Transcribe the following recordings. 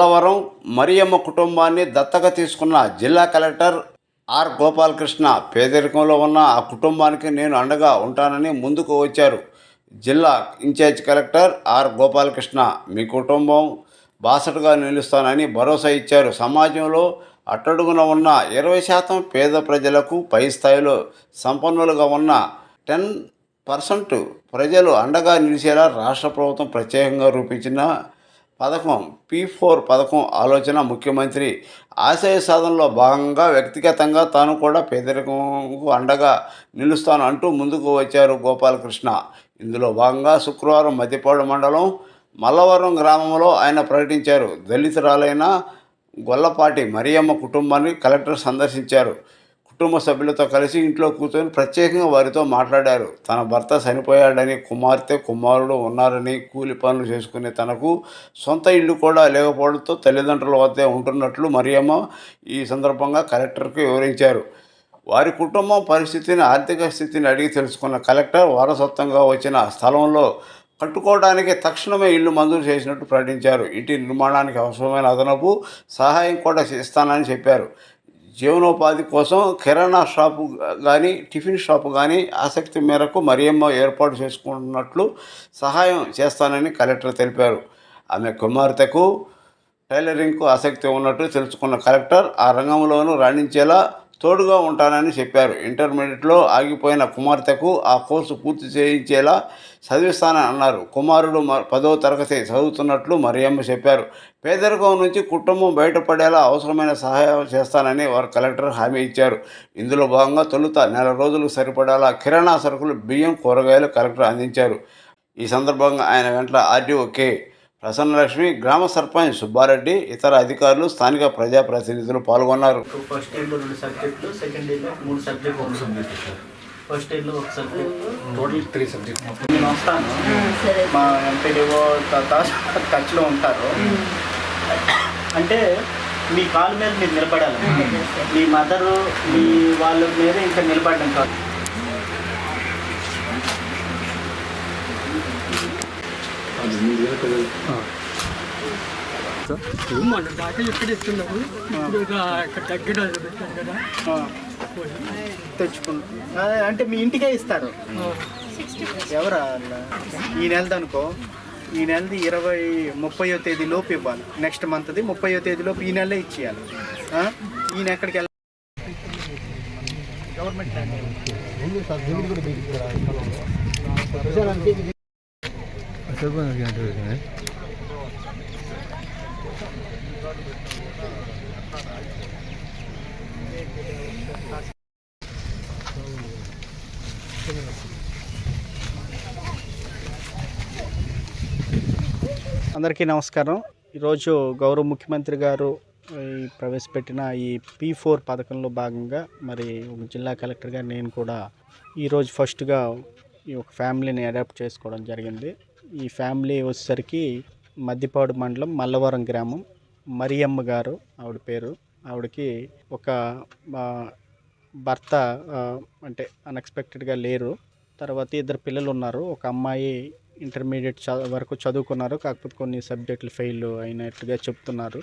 పోలవరం మరియమ్మ కుటుంబాన్ని దత్తత తీసుకున్న జిల్లా కలెక్టర్ ఆర్ గోపాలకృష్ణ పేదరికంలో ఉన్న ఆ కుటుంబానికి నేను అండగా ఉంటానని ముందుకు వచ్చారు. జిల్లా ఇన్ఛార్జ్ కలెక్టర్ ఆర్ గోపాలకృష్ణ మీ కుటుంబం బాసటగా నిలుస్తానని భరోసా ఇచ్చారు. సమాజంలో అట్టడుగున ఉన్న ఇరవై శాతం పేద ప్రజలకు పై స్థాయిలో సంపన్నులుగా ఉన్న టెన్ పర్సెంట్ ప్రజలు అండగా నిలిచేలా రాష్ట్ర ప్రభుత్వం ప్రత్యేకంగా రూపించిన పథకం పీ ఫోర్ పథకం ఆలోచన ముఖ్యమంత్రి ఆశయ సాధనలో భాగంగా వ్యక్తిగతంగా తాను కూడా పేదరికంకు అండగా నిలుస్తాను అంటూ ముందుకు వచ్చారు గోపాలకృష్ణ. ఇందులో భాగంగా శుక్రవారం మధ్యపాడు మండలం మల్లవరం గ్రామంలో ఆయన ప్రకటించారు. దళితురాలైన గొల్లపాటి మరియమ్మ కుటుంబాన్ని కలెక్టర్ సందర్శించారు. కుటుంబ సభ్యులతో కలిసి ఇంట్లో కూర్చొని ప్రత్యేకంగా వారితో మాట్లాడారు. తన భర్త చనిపోయాడని కుమార్తె కుమారుడు ఉన్నారని కూలి పనులు చేసుకునే తనకు సొంత ఇల్లు కూడా లేకపోవడంతో తల్లిదండ్రుల వద్దే ఉంటున్నట్లు మరియమ్మ ఈ సందర్భంగా కలెక్టర్కు వివరించారు. వారి కుటుంబం పరిస్థితిని ఆర్థిక స్థితిని అడిగి తెలుసుకున్న కలెక్టర్ వారసత్వంగా వచ్చిన స్థలంలో కట్టుకోవడానికి తక్షణమే ఇల్లు మంజూరు చేసినట్టు ప్రకటించారు. ఇంటి నిర్మాణానికి అవసరమైన అదనపు సహాయం కూడా ఇస్తానని చెప్పారు. జీవనోపాధి కోసం కిరాణా షాపు కానీ టిఫిన్ షాపు కానీ ఆసక్తి మేరకు మరియమ్మ ఏర్పాటు చేసుకున్నట్లు సహాయం చేస్తానని కలెక్టర్ తెలిపారు. ఆమె కుమార్తెకు టైలరింగ్కు ఆసక్తి ఉన్నట్టు తెలుసుకున్న కలెక్టర్ ఆ రంగంలోనూ రాణించేలా తోడుగా ఉంటానని చెప్పారు. ఇంటర్మీడియట్లో ఆగిపోయిన కుమార్తెకు ఆ కోర్సు పూర్తి చేయించేలా చదివిస్తానని అన్నారు. కుమారుడు మ- తరగతి చదువుతున్నట్లు మరియమ్మ చెప్పారు. పేదరికం నుంచి కుటుంబం బయటపడేలా అవసరమైన సహాయం చేస్తానని వారు కలెక్టర్ హామీ ఇచ్చారు. ఇందులో భాగంగా తొలుత నెల రోజులు సరిపడేలా కిరాణా సరుకులు బియ్యం కూరగాయలు కలెక్టర్ అందించారు. ఈ సందర్భంగా ఆయన వెంట ఆర్డీఓ కే. ప్రసన్నలక్ష్మి గ్రామ సర్పంచ్ సుబ్బారెడ్డి ఇతర అధికారులు స్థానిక ప్రజాప్రతినిధులు పాల్గొన్నారు. ఫస్ట్ ఇయర్లో రెండు సబ్జెక్టులు సెకండ్ ఇయర్లో మూడు సబ్జెక్టులు ఒక సబ్జెక్ట్ ఫస్ట్ ఇయర్లో ఒక సబ్జెక్ట్. టోటల్ త్రీ సబ్జెక్ట్ నేను వస్తాను. మా ఎంపీడీఓ టచ్లో ఉంటారు. అంటే మీ కాలు మీద మీరు నిలబడాలి. మీ మదరు మీ వాళ్ళ మీద ఇంకా నిలబడడం కాదు. మన దాకా ఎక్కడ ఇస్తున్నారు ఇప్పుడు ఇక ఇక్కడ తగ్గడం కదా తెచ్చుకుంటాం అంటే మీ ఇంటికే ఇస్తారు? ఎవరా ఈ నెలది అనుకో. ఈ నెలది ఇరవై ముప్పయో తేదీ లోపు ఇవ్వాలి. నెక్స్ట్ మంత్ది ముప్పయో తేదీ లోపు ఈ నెలే ఇచ్చేయాలి. ఈయన ఎక్కడికి వెళ్ళాలి? గవర్నమెంట్ అందరికీ నమస్కారం. ఈరోజు గౌరవ ముఖ్యమంత్రి గారు ప్రవేశపెట్టిన ఈ పీ ఫోర్ పథకంలో భాగంగా మరి ఒక జిల్లా కలెక్టర్గా నేను కూడా ఈరోజు ఫస్ట్గా ఈ ఒక ఫ్యామిలీని అడాప్ట్ చేసుకోవడం జరిగింది. ఈ ఫ్యామిలీ వచ్చేసరికి మద్దిపాడు మండలం మల్లవరం గ్రామం. మరియమ్మ గారు ఆవిడ పేరు. ఆవిడకి ఒక భర్త అంటే అన్ఎక్స్పెక్టెడ్గా లేరు. తర్వాత ఇద్దరు పిల్లలు ఉన్నారు. ఒక అమ్మాయి ఇంటర్మీడియట్ వరకు చదువుకున్నారు. కాకపోతే కొన్ని సబ్జెక్టులు ఫెయిల్ అయినట్టుగా చెప్తున్నారు.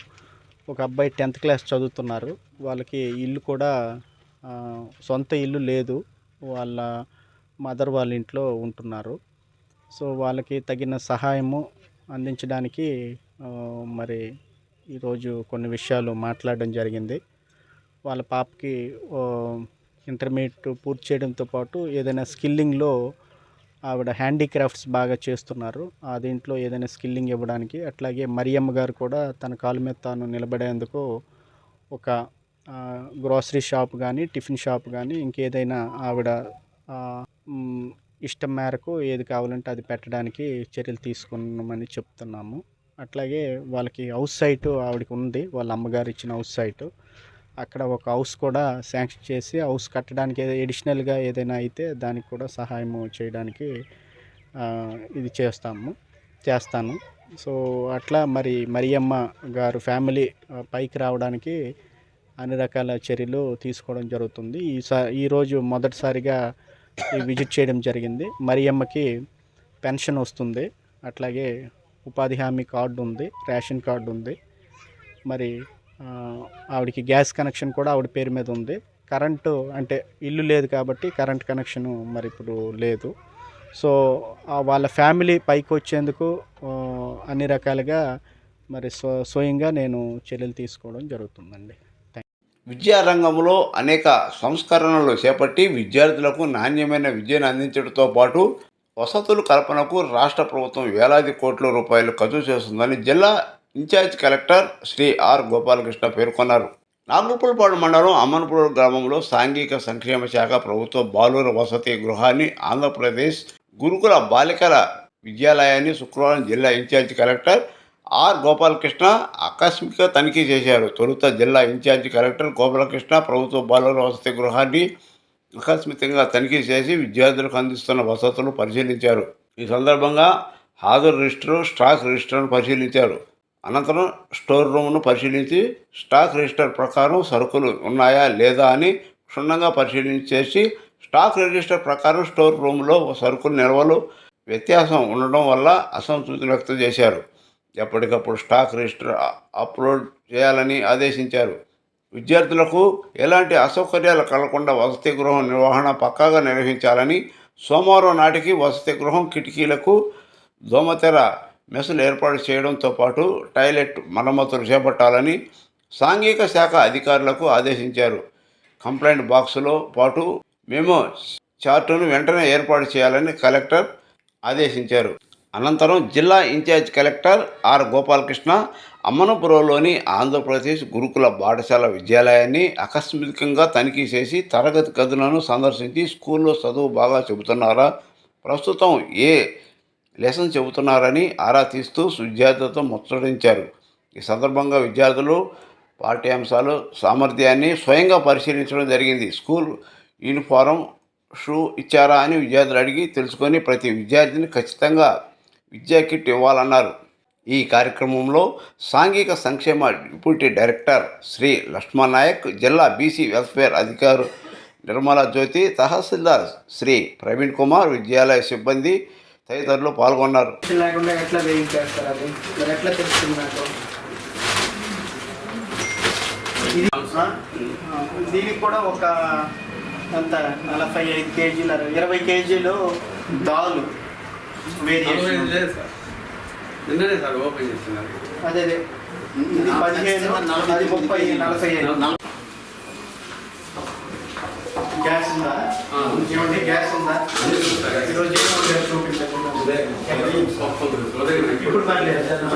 ఒక అబ్బాయి టెన్త్ క్లాస్ చదువుతున్నారు. వాళ్ళకి ఇల్లు కూడా సొంత ఇల్లు లేదు. వాళ్ళ మదర్ వాళ్ళ ఇంట్లో ఉంటున్నారు. సో వాళ్ళకి తగిన సహాయము అందించడానికి మరి ఈరోజు కొన్ని విషయాలు మాట్లాడడం జరిగింది. వాళ్ళ పాపకి ఇంటర్మీడియట్ పూర్తి చేయడంతో పాటు ఏదైనా స్కిల్లింగ్లో ఆవిడ హ్యాండీక్రాఫ్ట్స్ బాగా చేస్తున్నారు. ఆ దీంట్లో ఏదైనా స్కిల్లింగ్ ఇవ్వడానికి అట్లాగే మరియమ్మ గారు కూడా తన కాలు మీద తాను నిలబడేందుకు ఒక గ్రోసరీ షాప్ కానీ టిఫిన్ షాప్ కానీ ఇంకేదైనా ఆవిడ ఇష్టం మేరకు ఏది కావాలంటే అది పెట్టడానికి చర్యలు తీసుకున్నామని చెప్తున్నాము. అట్లాగే వాళ్ళకి హౌస్ సైటు ఆవిడకి ఉంది. వాళ్ళ అమ్మగారు ఇచ్చిన హౌస్ సైటు. అక్కడ ఒక హౌస్ కూడా శాంక్షన్ చేసి హౌస్ కట్టడానికి ఎడిషనల్గా ఏదైనా అయితే దానికి కూడా సహాయం చేయడానికి ఇది చేస్తాము చేస్తాను. సో అట్లా మరి మరియమ్మ గారు ఫ్యామిలీ పైకి రావడానికి అన్ని రకాల చర్యలు తీసుకోవడం జరుగుతుంది. ఈసా ఈరోజు మొదటిసారిగా విజిట్ చేయడం జరిగింది. మరియమ్మకి పెన్షన్ వస్తుంది. అట్లాగే ఉపాధి హామీ కార్డు ఉంది రేషన్ కార్డు ఉంది. మరి ఆవిడకి గ్యాస్ కనెక్షన్ కూడా ఆవిడ పేరు మీద ఉంది. కరెంటు అంటే ఇల్లు లేదు కాబట్టి కరెంట్ కనెక్షను మరి ఇప్పుడు లేదు. సో వాళ్ళ ఫ్యామిలీ పైకి వచ్చేందుకు అన్ని రకాలుగా మరి స్వ స్వయంగా నేను చర్యలు తీసుకోవడం జరుగుతుందండి. విద్యారంగంలో అనేక సంస్కరణలు చేపట్టి విద్యార్థులకు నాణ్యమైన విద్యను అందించడంతో పాటు వసతుల కల్పనకు రాష్ట్ర ప్రభుత్వం వేలాది కోట్ల రూపాయలు ఖర్చు చేస్తుందని జిల్లా incharge collector Shri R Gopalakrishna పేర్కొన్నారు. నాగులపల్లిపాడు మండలం అమన్పూర్ గ్రామంలో సాంఘిక సంక్షేమ శాఖ ప్రభుత్వ బాలుర వసతి గృహాన్ని ఆంధ్రప్రదేశ్ గురుకుల బాలికల విద్యాలయాన్ని శుక్రవారం జిల్లా ఇన్ఛార్జ్ కలెక్టర్ ఆర్ గోపాలకృష్ణ ఆకస్మిక తనిఖీ చేశారు. తొలుత జిల్లా ఇన్ఛార్జి కలెక్టర్ గోపాలకృష్ణ ప్రభుత్వ బాలుర వసతి గృహాన్ని ఆకస్మికంగా తనిఖీ చేసి విద్యార్థులకు అందిస్తున్న వసతులు పరిశీలించారు. ఈ సందర్భంగా హాజరు రిజిస్టర్ స్టాక్ రిజిస్టర్ను పరిశీలించారు. అనంతరం స్టోర్ రూమ్ను పరిశీలించి స్టాక్ రిజిస్టర్ ప్రకారం సరుకులు ఉన్నాయా లేదా అని క్షుణ్ణంగా పరిశీలించేసి స్టాక్ రిజిస్టర్ ప్రకారం స్టోర్ రూమ్లో సరుకుల నిల్వలు వ్యత్యాసం ఉండడం వల్ల అసంతృప్తి వ్యక్తం చేశారు. ఎప్పటికప్పుడు స్టాక్ రిజిస్టర్ అప్లోడ్ చేయాలని ఆదేశించారు. విద్యార్థులకు ఎలాంటి అసౌకర్యాలు కలగకుండా వసతి గృహం నిర్వహణ పక్కాగా నిర్వహించాలని సోమవారం నాటికి వసతి గృహం కిటికీలకు దోమతెర మెస్సులు ఏర్పాటు చేయడంతో పాటు టాయిలెట్ మరమ్మతులు చేపట్టాలని సాంఘిక శాఖ అధికారులకు ఆదేశించారు. కంప్లైంట్ బాక్సులో పాటు మేము చార్టును వెంటనే ఏర్పాటు చేయాలని కలెక్టర్ ఆదేశించారు. అనంతరం జిల్లా ఇన్ఛార్జ్ కలెక్టర్ ఆర్ గోపాలకృష్ణ అమ్మనపురంలోని ఆంధ్రప్రదేశ్ గురుకుల పాఠశాల విద్యాలయాన్ని ఆకస్మికంగా తనిఖీ చేసి తరగతి గదులను సందర్శించి స్కూల్లో చదువు బాగా చెబుతున్నారా? ప్రస్తుతం ఏ లెసన్ చెబుతున్నారని ఆరా తీస్తూ విద్యార్థులతో ముచ్చటించారు. ఈ సందర్భంగా విద్యార్థులు పాఠ్యాంశాలు సామర్థ్యాన్ని స్వయంగా పరిశీలించడం జరిగింది. స్కూల్ యూనిఫారం షూ ఇచ్చారా అని విద్యార్థులు అడిగి తెలుసుకొని ప్రతి విద్యార్థిని ఖచ్చితంగా విద్యా కిట్ ఇవ్వాలన్నారు. ఈ కార్యక్రమంలో సాంఘిక సంక్షేమ డిప్యూటీ డైరెక్టర్ శ్రీ లక్ష్మణ్ నాయక్ జిల్లా బీసీ వెల్ఫేర్ అధికారు నిర్మలా జ్యోతి తహసీల్దార్ శ్రీ ప్రవీణ్ కుమార్ విద్యాలయ సిబ్బంది తదితరులు పాల్గొన్నారు. లేకుండా ఎట్లా ఎట్లా దీనికి కూడా ఒక అంత నలభై ఐదు కేజీలు ఇరవై కేజీలు దాలు. వేరియేషన్ లేదు సార్ నిన్ననే సార్ ఓపెన్ చేస్తున్నారు. అదే అదే. ఇది పదిహేను అది ముప్పై నలభై ఐదు. గ్యాస్ ఉందా. ఏమండి గ్యాస్ ఉందా? ఈరోజు ఇప్పుడు. మధ్యాహ్నం.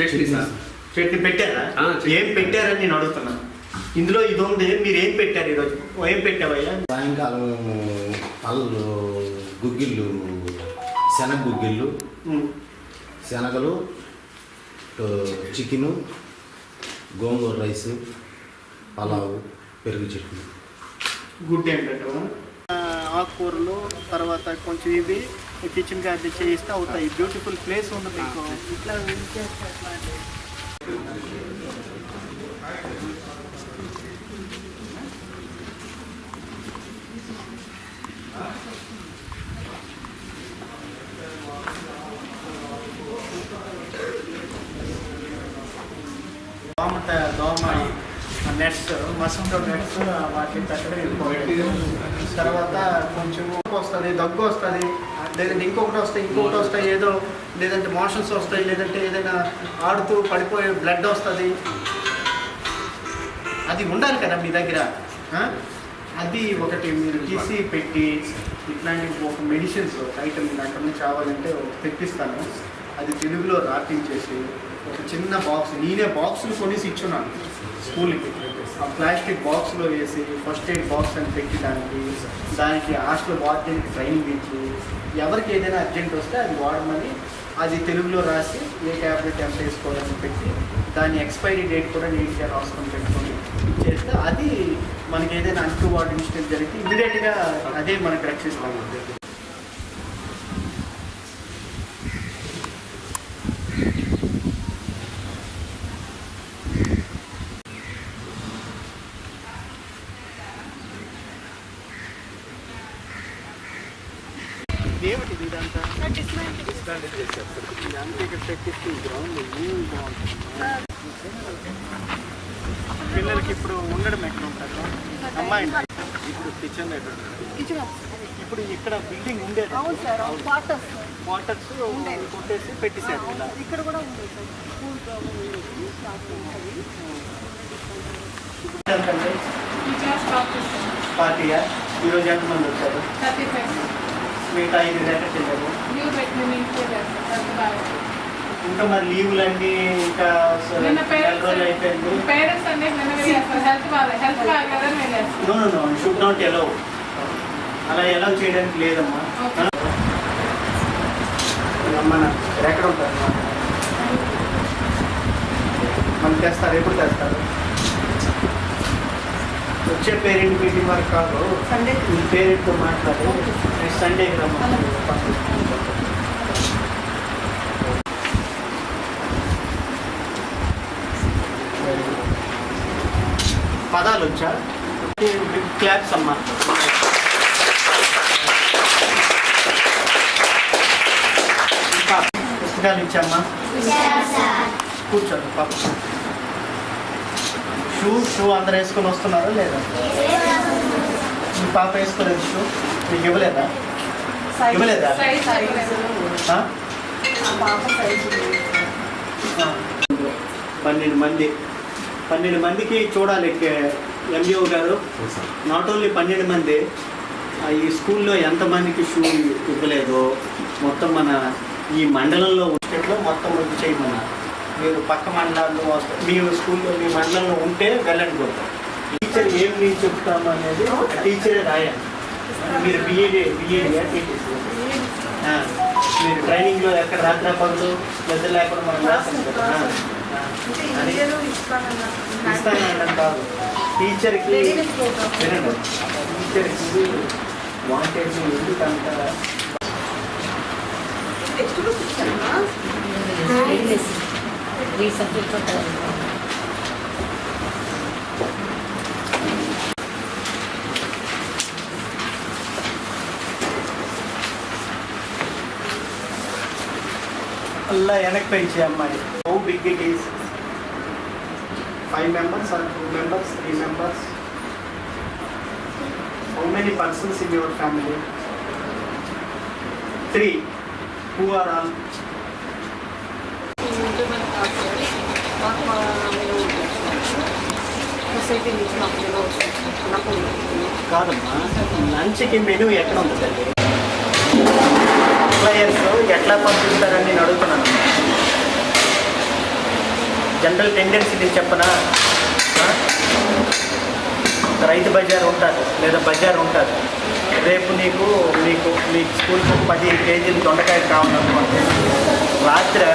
చట్నీ సార్. చట్నీ పెట్టారా. ఏం పెట్టారని నేను అడుగుతున్నా. ఇందులో ఇది ఉంది మీరు ఏం పెట్టారు ఈరోజు? ఓ, ఏం పెట్టావయ్యా? సాయంకాలం పళ్ళు గుగ్గిళ్ళు శనగ గుగ్గిళ్ళు. శనగలు చికెను గోంగూర రైస్ పలావు పెరుగు చట్నీ. గుడ్ ఏం పెట్టాము ఆకుకూరలు తర్వాత కొంచెం ఇవి కిచెన్ గార్డెన్ చేయిస్తే అవుతాయి. బ్యూటిఫుల్ ప్లేస్ ఉంది మీకు. ఇట్లా నెట్స్ మస్కిటో నెట్స్ వాటిని తగ్గడం తర్వాత కొంచెం వస్తుంది దగ్గు వస్తుంది లేదంటే ఇంకొకటి వస్తాయి ఇంకొకటి వస్తాయి ఏదో లేదంటే మోషన్స్ వస్తాయి లేదంటే ఏదైనా ఆడుతూ పడిపోయే బ్లడ్ వస్తుంది. అది ఉండాలి కదా మీ దగ్గర అది ఒకటి మీరు తీసి పెట్టి ఇట్లాంటి ఒక మెడిసిన్స్ ఐటమ్ అక్కడ నుంచి కావాలంటే ఒకటి తెప్పిస్తాను. అది తెలుగులో రాపించేసి ఒక చిన్న బాక్స్ నేనే బాక్సులు కొనేసి ఇచ్చున్నాను స్కూల్కి. ప్లాస్టిక్ బాక్స్లో వేసి ఫస్ట్ ఎయిడ్ బాక్స్ అని పెట్టి దానికి దానికి హాస్టల్ వార్డెన్కి ట్రైనింగ్ ఇచ్చి ఎవరికి ఏదైనా అర్జెంట్ వస్తే అది వాడమని అది తెలుగులో రాసి ఏ ట్యాబ్లెట్ ఎంత వేసుకోవాలని పెట్టి దాని ఎక్స్పైరీ డేట్ కూడా నీట్గా రాసుకొని పెట్టుకొని చేస్తే అది మనకి ఏదైనా అంటూ వాటి ఇన్సిడెంట్ జరిగితే ఇమీడియట్గా అదే మనకు రక్షిస్తాం. పిల్లలకి ఇప్పుడు ఉండడం ఎక్కడ ఉంటారు అమ్మాయి ఇప్పుడు కిచెన్ ఎక్కడ ఉంటుంది? ఇప్పుడు ఇక్కడ బిల్డింగ్ ఉండేది అవును సార్ క్వార్టర్స్ వాటర్స్ కొట్టేసి పెట్టేశారు ఇలా ఇక్కడ కూడా ఉంది పార్టీయా ఈరోజు ఎంతమంది వచ్చారు? థర్టీ ఫైవ్ మిగతా ఐదు ఎక్కడ చెల్లారు ఇంకా మరి లీవులన్నీ ఇంకా no no no should not allow అలా ఎలౌ చేయడానికి లేదమ్మా. మన ఎక్కడ ఉంటారు మనం తెస్తారు ఎప్పుడు తెస్తారు? వచ్చే పేరెంట్ మీటింగ్ వరకు కాదు. సండే మీ పేరెంట్తో మాట్లాడి. నెక్స్ట్ సండేకి పదాలు వచ్చా క్లాప్స్ అమ్మా. ఇంకా పుస్తకాలు ఇచ్చామ్మా కూర్చోండి పాప. షూ షూ అందరు వేసుకొని వస్తున్నారా లేదా? మీ పాప వేసుకోలేదు షూ. మీకు ఇవ్వలేదా? ఇవ్వలేదా. పన్నెండు మంది. పన్నెండు మందికి చూడాలి ఎండిఓ గారు. నాట్ ఓన్లీ పన్నెండు మంది ఈ స్కూల్లో ఎంతమందికి షూ ఇవ్వలేదో మొత్తం మన ఈ మండలంలో స్టేట్లో మొత్తం వచ్చి చేయమన్నారు మీరు పక్క మండలాల్లో వస్తే మీ స్కూల్లో మీ మండలంలో ఉంటే వెళ్ళండి కూడా. టీచర్ ఏం నేను చెప్తాము అనేది టీచరే రాయాలి. మీరు బిఏడి బిఏడియా టీచర్ మీరు ట్రైనింగ్లో ఎక్కడ రాత్రి పనులు నిద్ర లేకుండా మనం రాస్తాం కదా. ఇస్తానని కాదు. టీచర్కి వినండి. టీచర్కి వాంటెడ్ ఎందుకంత అలా వెనక్కి పెంచే అమ్మాయి. How big it is five members or two members three members how many persons in your family three who are all కాదమ్మా లంచ్కి మెనూ ఎక్కడ ఉంది తల్లి ఎంప్లాయర్స్ ఎట్లా పంపిస్తారని నేను అడుగుతున్నాను. జనరల్ టెండెన్సీ నేను చెప్పనా? రైతు బజార్ ఉంటుంది లేదా బజార్ ఉంటుంది. రేపు నీకు మీకు మీ స్కూల్కి పది కేజీలు దొండకాయ కావాలనుకోండి రాత్రి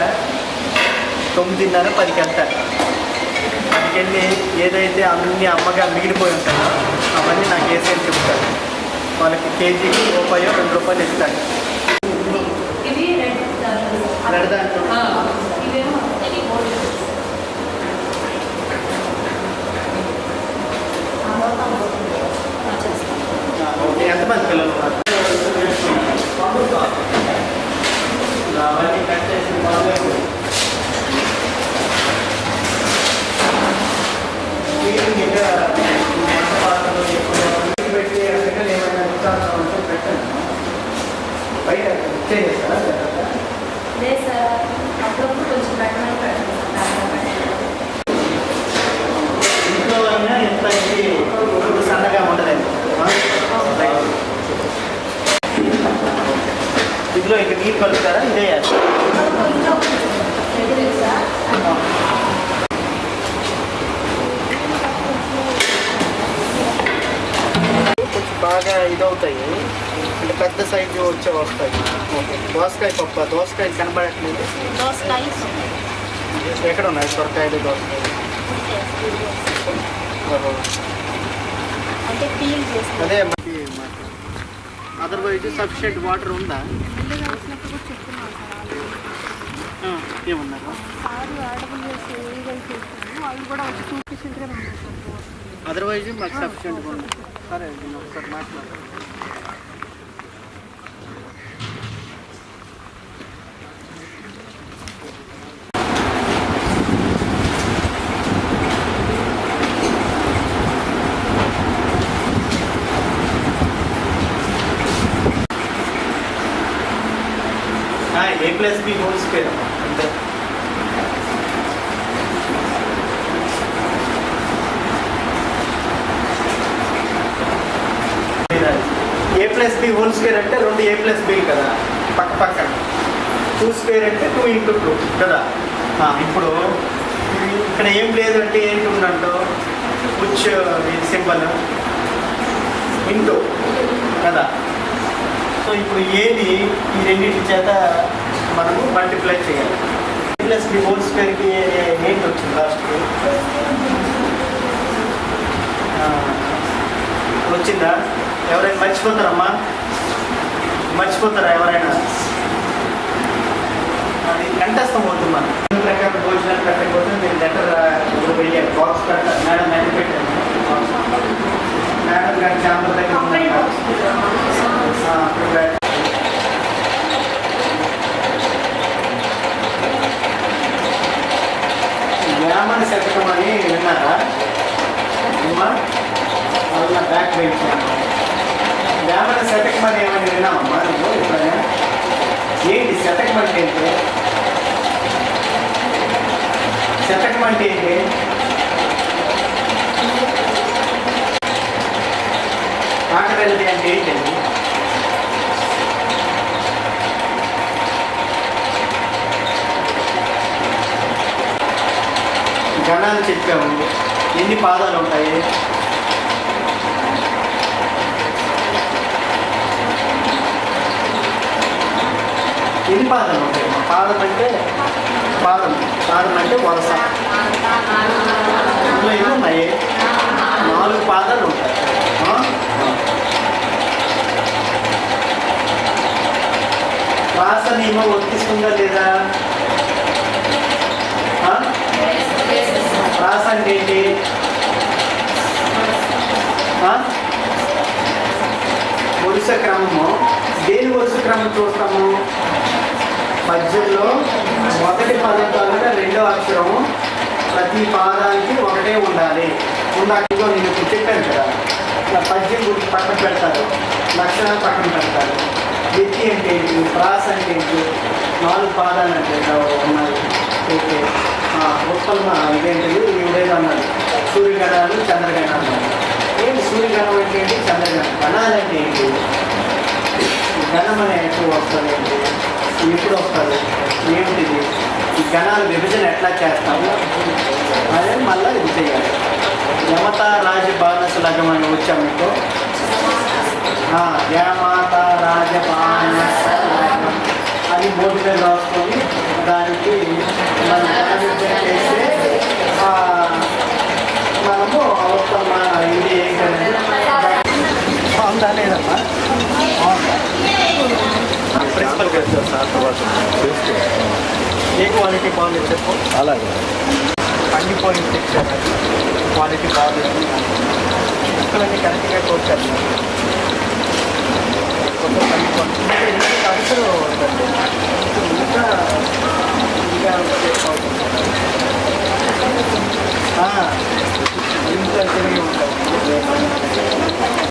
తొమ్మిదిన్నర పదికి వెళ్తారు. పదికెళ్ళి ఏదైతే అన్ని అమ్మగా మిగిలిపోయి ఉంటాయో అవన్నీ నాకు వేసి చెప్తారు. వాళ్ళకి కేజీకి రూపాయో రెండు రూపాయలు ఇస్తాడు ఇది రెడ్ రెడ్ దాంట్లో ఇదేమో ఓకే ఎంతమంది పిల్లలు ఉన్నారు అవన్నీ కట్ చేసి బాగాలేదు. క్లీనింగ్ ఇంకా వంట పాత్రలు ఎక్కువ పెట్టి అందుకని ఏమైనా ఉత్సాహం ఉంటే పెట్టండి బయట ఇచ్చేస్తారా లేదు సార్ అప్పుడప్పుడు కొంచెం బెటర్ ఇంట్లో అయినా ఎంత ఇది ఇప్పుడు సన్నగా ఉండలేదు ఇందులో ఇక నీరు కలుపుతారా ఇదే వేస్తారా? కొంచెం బాగా ఇదవుతాయి. అంటే పెద్ద సైజు వచ్చే వస్తాయి. దోసకాయ పప్పు దోసకాయ కనబడట్లేదు. దోసకాయ ఎక్కడ ఉన్నాయి సొరకాయలు దోసకాయలు? అదే మనకి అదర్వైజ్ సఫిషియెంట్ వాటర్ ఉందా? ఏమన్నారు? అదర్వైజ్ మాకు సఫిషియెంట్గా ఉంది. సరే ఒకసారి మాట్లాడతాను M plus B square A plus B కదా. పక్క పక్కన. టూ స్క్వేర్ అంటే టూ ఇంటూ టూ కదా. ఇప్పుడు ఇక్కడ ఏం లేదు అంటే ఏంటి ఉందంటో. Which uh, symbol? ఇంటూ కదా. సో ఇప్పుడు ఏది ఈ రెండింటి చేత మనము మల్టిప్లై చేయాలి. ప్లస్ బి హోల్ స్క్వేర్కి ఏంటి వచ్చింది లాస్ట్కి వచ్చిందా? ఎవరైనా మర్చిపోతారమ్మా? మర్చిపోతారు ఎవరైనా? అది కంఠస్థం అవుతుంది మనం ప్రకారం భోజనాలు పెట్టకపోతే నేను లెటర్ వెళ్ళి బాక్స్ పెట్టాను మేడం మెను పెట్టాను మేడం గారి ఛాంబర్ దగ్గర ఉన్నాను. ఆ, అప్పుడు పెట్టాను. వేమన శతకం అని విన్నారా అమ్మా అలా బ్యాక్ వెయిట్ వేమన శతకం అని ఏమని విన్నామమ్మా నువ్వు ఎప్పుడైనా ఏంటి శతకం అంటే ఏంటి శతకం అంటే ఏంటి ఆకలి అంటే ఏంటండి గణాలు చెప్పాము. ఎన్ని పాదాలు ఉంటాయి? ఎన్ని పాదాలు ఉంటాయి? పాదం అంటే పాదం. పాదం అంటే వరస. ఇందులో ఎన్ని ఉన్నాయి? నాలుగు పాదాలు ఉంటాయి. రాష్ట్ర నియమం వర్తిస్తుందా లేదా ఆ? రాస అంటే ఏంటి ఆ? వరుస క్రమము దేని వరుస క్రమం చూస్తాము. పద్యంలో మొదటి పదం తర్వాత రెండో అక్షరము. ప్రతి పాదానికి ఒకటే ఉండాలి. ఉందాకో నేను ఇప్పుడు చెప్పాను కదా. ఇట్లా పద్యం గురించి పక్కన పెడతారు. లక్షణాలు పక్కన పెడతారు. వ్యక్తి అంటే ఏంటి? ప్రాస అంటే ఏంటి? నాలుగు పాదాలు అంటే ఉన్నాయి. ఓకే. ఉత్పన్న ఇదేంటిది ఇవేదో అన్నారు. సూర్యగణాలు చంద్రగణాలు ఏంటి సూర్యగణం అంటే ఏంటి? చంద్రగణం గణాలు అంటే ఏంటి? గణం అనే ఎప్పుడు వస్తుంది ఏంటి ఎప్పుడు వస్తుంది ఏమిటిది ఈ గణాలు విభజన ఎట్లా చేస్తాము అదే మళ్ళీ ఇది చేయాలి యమత రాజ బానస లగం అని వచ్చాం మీకు ఆ, యమత రాజ బానస అని బోర్డు మీద రాసుకొని దానికి మనం చేస్తే మనము ఉత్తమ ఇది ఏంటంటే బాగుందా లేదమ్మా ప్రిన్సిపల్ సార్ ఏ క్వాలిటీ బాగుంది చెప్పు? అలాగే. పండిపోయిన పిక్చర్ క్వాలిటీ బాగుంది. ముక్కలన్నీ కరెక్ట్గా కోర్చారు కొత్త పండిపోయింది అందరూ ఇంకా ఇంకా